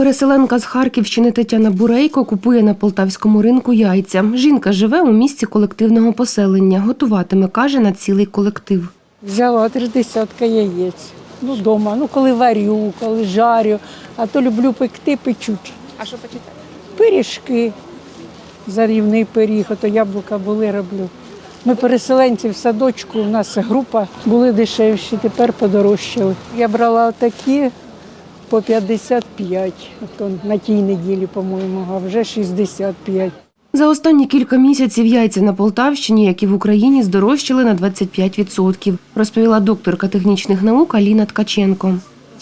Переселенка з Харківщини Тетяна Бурейко купує на полтавському ринку яйця. Жінка живе у місці колективного поселення. Готуватиме, каже, на цілий колектив. Взяла три десятка яєць. Ну, вдома. Ну, коли варю, коли жарю, а то люблю пекти, печуть. А що почитати? Пиріжки, зарівний пиріг, ото яблука були, роблю. Ми переселенці в садочку, у нас група були дешевші, тепер подорожчали. Я брала такі по 55, то на тій неділі, по-моєму, а вже 65. За останні кілька місяців яйця на Полтавщині, як і в Україні, здорожчали на 25%, розповіла докторка технічних наук Аліна Ткаченко.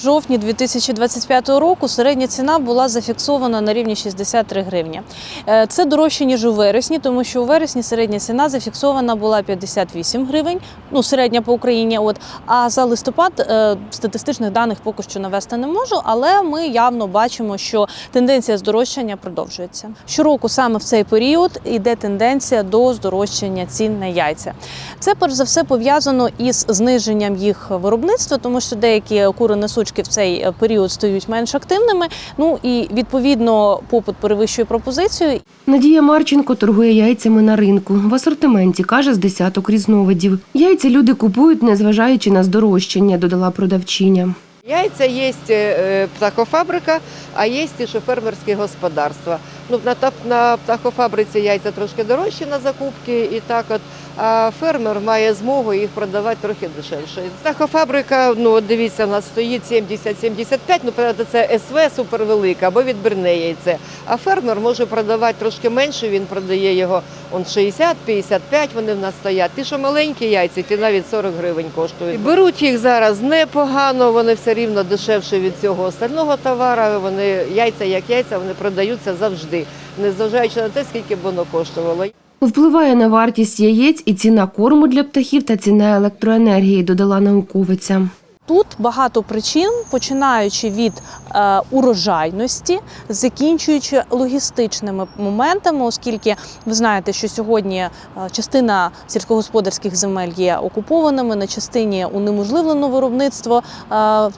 Жовтні 2025 року середня ціна була зафіксована на рівні 63 гривні. Е, Це дорожче ніж у вересні, тому що у вересні середня ціна зафіксована була 58 гривень, ну середня по Україні. От а за листопад е, статистичних даних поки що навести не можу, але ми явно бачимо, що тенденція здорожчання продовжується. Щороку саме в цей період йде тенденція до здорожчання цін на яйця. Це перш за все пов'язано із зниженням їх виробництва, тому що деякі кури несучки в цей е, період стають менш активними. Ну і відповідно попит перевищує пропозицію. Надія Марченко торгує яйцями на ринку. В асортименті каже з десяток різновидів. Яйця люди купують, незважаючи на здорожчання, додала продавчиня. Яйця є е, птахофабрика, а є ще фермерські господарства. Ну, на, на птахофабриці яйця трошки дорожчі на закупки, і так от, а фермер має змогу їх продавати трохи дешевше. Птахофабрика, ну дивіться, у нас стоїть 70-75, ну правда, це СВ супервелика або відбірне яйце. А фермер може продавати трошки менше, він продає його он 60-55, вони в нас стоять. Ті, що маленькі яйця, ті навіть 40 гривень коштують. Беруть їх зараз непогано, вони все рівно дешевше від цього остального товару. Вони яйця як яйця, вони продаються завжди, незважаючи на те, скільки б воно коштувало. Впливає на вартість яєць і ціна корму для птахів та ціна електроенергії, додала науковиця. Тут багато причин, починаючи від е, урожайності, закінчуючи логістичними моментами, оскільки ви знаєте, що сьогодні е, частина сільськогосподарських земель є окупованими, на частині унеможливлено виробництво е, е,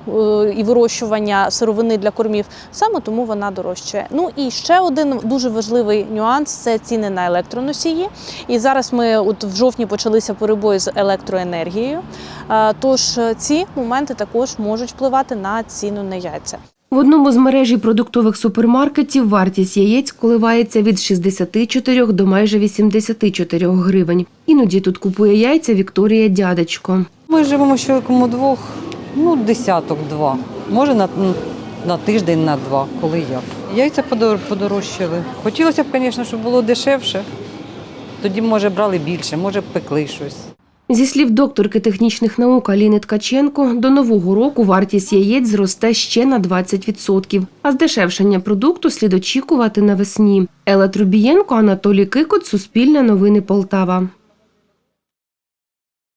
і вирощування сировини для кормів. Саме тому вона дорожчає. Ну і ще один дуже важливий нюанс це ціни на електроносії. І зараз ми от в жовтні почалися перебої з електроенергією. Е, Тож е, ці моменти також можуть впливати на ціну на яйця. В одному з мережі продуктових супермаркетів вартість яєць коливається від 64 до майже 84 гривень. Іноді тут купує яйця Вікторія Дядечко. Ми живемо з чоловіком у двох, ну, десяток два. Може на, на тиждень, на два, коли як. Яйця подорожчали. Хотілося б, звісно, щоб було дешевше. Тоді, може, брали більше, може, пекли щось. Зі слів докторки технічних наук Аліни Ткаченко, до нового року вартість яєць зросте ще на 20%, а здешевшення продукту слід очікувати навесні. Ела Трубієнко, Анатолій Кикот, Суспільне новини Полтава.